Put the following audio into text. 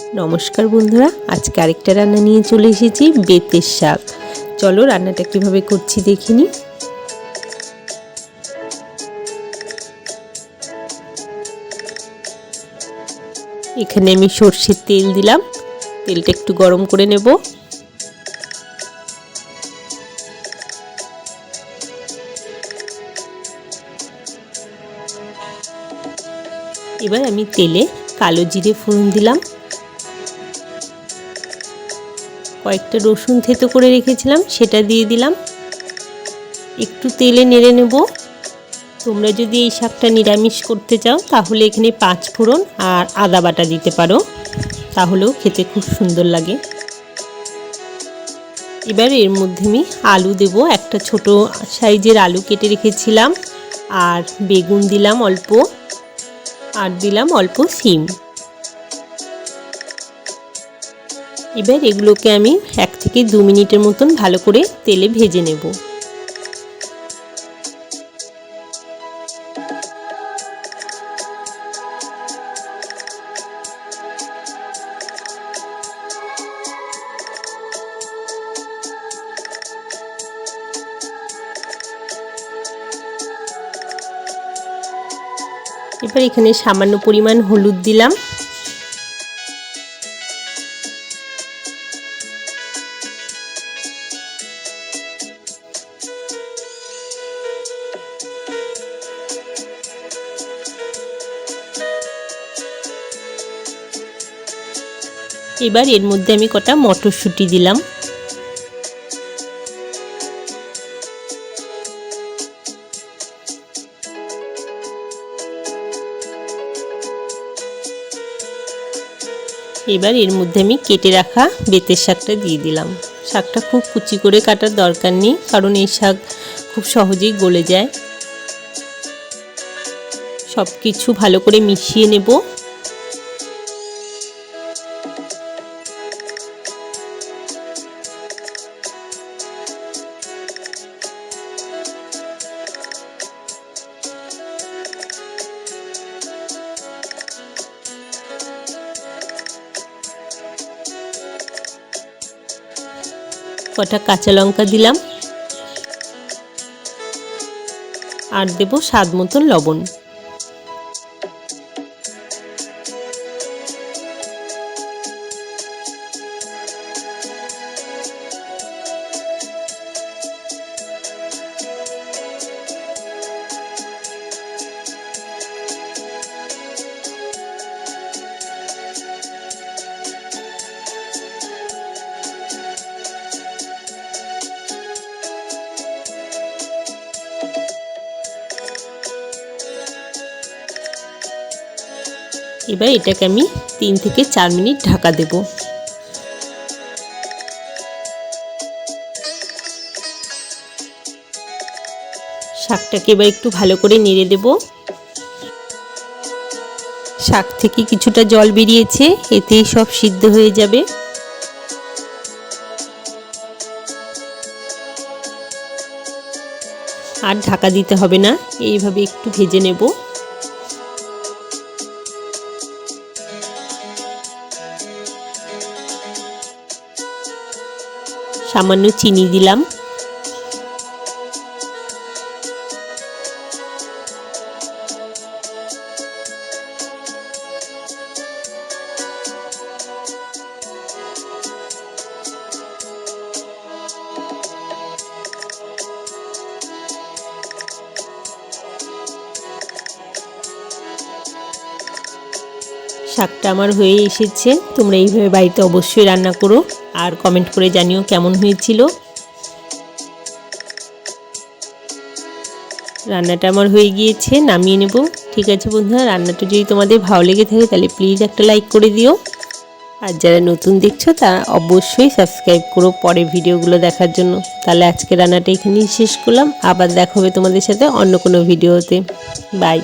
নমস্কার বন্ধুরা, আজকে আরেকটা রান্না নিয়ে চলে এসেছি, বেতের শাক। চলো রান্নাটা কীভাবে করছি দেখিনি এখানে আমি সর্ষের তেল দিলাম, তেলটা একটু গরম করে নেব। এবার আমি তেলে কালো জিরে ফোড়ন দিলাম। কয়েকটা রসুন থেতো করে রেখেছিলাম, সেটা দিয়ে দিলাম। একটু তেলে নেড়ে নেব। তোমরা যদি এই শাকটা নিরামিষ করতে চাও, তাহলে এখানে পাঁচ ফোড়ন আর আদা বাটা দিতে পারো। তাহলেও খেতে খুব সুন্দর লাগে। এবার এর মধ্যে আমি আলু দেব। একটা ছোট সাইজের আলু কেটে রেখেছিলাম, আর বেগুন দিলাম অল্প, আর দিলাম অল্প সিম। এবার এগুলোকে আমি এক থেকে দু মিনিটের মতন ভালো করে তেলে ভেজে নেব। এবার এখানে সামান্য পরিমাণ হলুদ দিলাম। এবার এর মধ্যে আমি কটা মটরশুঁটি দিলাম। এবার এর মধ্যে আমি কেটে রাখা বেতের শাকটা দিয়ে দিলাম। শাকটা খুব কুচি করে কাটার দরকার নেই, কারণ এই শাক খুব সহজেই গলে যায়। সব কিছু ভালো করে মিশিয়ে নেব। কটা কাঁচা লঙ্কা দিলাম। আর দেব স্বাদ মতন লবণ। এবার এটাকে আমি তিন থেকে চার মিনিট ঢাকা দেব। শাকটাকে এবার একটু ভালো করে নেড়ে দেব। শাক থেকে কিছুটা জল বেরিয়েছে এতেই সব সিদ্ধ হয়ে যাবে। আর ঢাকা দিতে হবে না, এইভাবে একটু ভেজে নেব। সামান্য চিনি দিলাম। শাকটা আমার হয়ে এসেছে। তোমরা এইভাবে বাড়িতে অবশ্যই রান্না করো আর কমেন্ট করে জানিও কেমন হয়েছিল। রান্নাটা আমার হয়ে গিয়েছে, নামিয়ে নেব। ঠিক আছে বন্ধুরা, রান্নাটা যদি তোমাদের ভালো লেগে থাকে তাহলে প্লিজ একটা লাইক করে দিও। আর যারা নতুন দেখছ তারা অবশ্যই সাবস্ক্রাইব করো পরে ভিডিওগুলো দেখার জন্য। তাহলে আজকে রান্নাটা এখানেই শেষ করলাম। আবার দেখা হবে তোমাদের সাথে অন্য কোনো ভিডিওতে। বাই